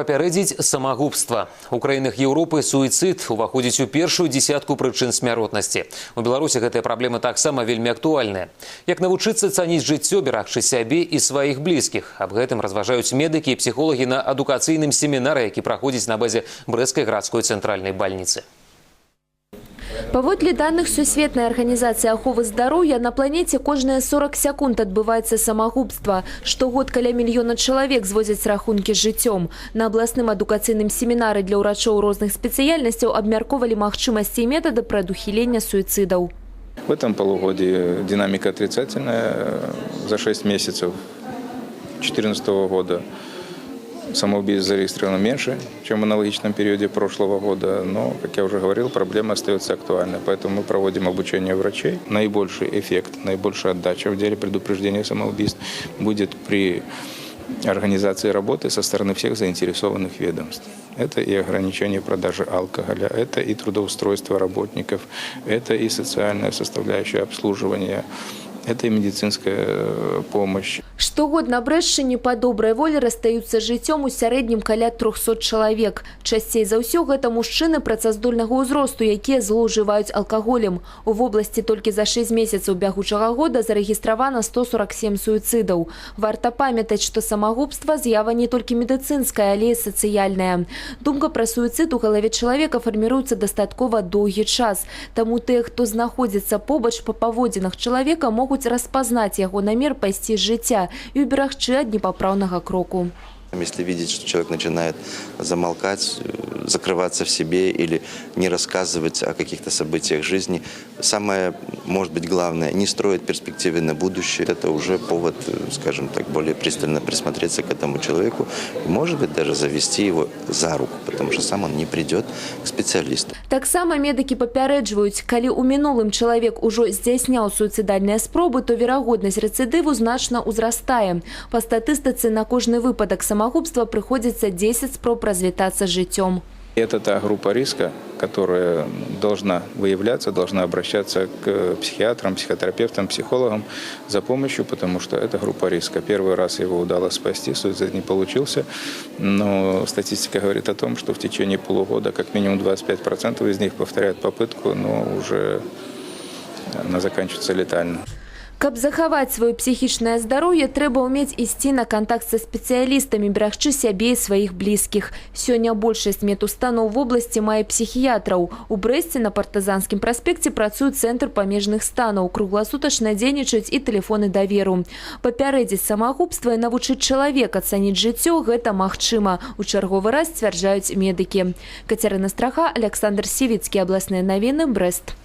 Папярэдзіць самагубства. У краінах Еўропы суіцид уваходзіць у першую дзесятку прычын смяротнасці. У Беларусі гэтая праблема таксама вельмі актуальная. Як навучыцца цаніць жыццё, берагчы сябе і сваіх блізкіх. Аб гэтым разважаюць медыкі і псіхолагі на адукацыйным семінары, які праходзіць на базе брэскай гарадской цэнтральнай бальніцы. Паводле данных Сусветнай арганізацыі аховы здароўя на планеце кожныя 40 секунд адбываецца самагубства. Штогод каля мільёна чалавек звозяць рахункі з жыццём. На абласным адукацыйным семінары для ўрачоў розных спецыяльнасцяў абмяркоўвалі магчымасці і метады прадухілення суіцидаў. В этом полугодии динамика отрицательная. За 6 месяцев 2014 года самоубийств зарегистрировано меньше, чем в аналогичном периоде прошлого года. Но, как я уже говорил, проблема остается актуальной. Поэтому мы проводим обучение врачей. Наибольший эффект, наибольшая отдача в деле предупреждения самоубийств будет при организации работы со стороны всех заинтересованных ведомств. Это и ограничение продажи алкоголя, это и трудоустройство работников, это и социальная составляющая обслуживания, это и медицинская э, помощь. Штогод на Брэшчыне па добрай волі расстаюцца з жыццём у сярэднім каля 300 чалавек. Часцей за ўсё гэта мужчыны працаздольнага ўзросту, якія злоўжываюць алкаголем. У вобласці толькі за 6 месяцаў бягучага года зарэгістравана 147 суіцидаў. Варта памятаць, што самагубства з'ява не толькі медыцынская, але і сацыяльная. Думка пра суіцид у галаве чалавека фарміруецца дастаткова доўгі час. Таму тыя, хто знаходзіцца побач па паводзінах чалавека, могуць распазнаць яго намер пайсці з жыцця і уберагчы ад непапраўнага кроку. Если видеть, что человек начинает замолкать, э, закрываться в себе или не рассказывать о каких-то событиях жизни, самое, может быть, главное, не строить перспективы на будущее, это уже повод, э, скажем так, более пристально присмотреться к этому человеку и, может быть, даже завести его за руку, потому что сам он не придет к специалисту. Таксама медыкі папярэджваюць, калі ў мінулым чалавек ужо здзяйсняў суіцыдальныя спробы, то верагоднасць рэцыдыву значна ўзрастае. Па статыстыцы на кожны выпадак самагубства прыходзіцца 10 спроб развітацца жыццём. Это та группа риска, которая должна выявляться, должна обращаться к психиатрам, психотерапевтам, психологам за помощью, потому что это группа риска. Первый раз его удалось спасти, суицид не получился, но статистика говорит о том, что в течение полугода как минимум 25% из них повторяют попытку, но уже она заканчивается летально. Каб захаваць сваё псіхічнае здароўе, трэба ўмець ісці на кантакт са спецыялістамі, берагчы сябе і сваіх блізкіх. Сёння большасць медустаноў в обласці мае псіхіятраў. У Брэсце на партызанскім праспекце працуе цэнтр памежных станаў. Кругласутачна дзейнічаюць і тэлефоны даверу. Папярэдзіць самагубства і навучыць чалавека цаніць жыццё гэта магчыма. У чарговы раз сцвярджаюць медыкі. Кацярына Страха, Александр Сівіцкі, абласныя навіны, Брэст.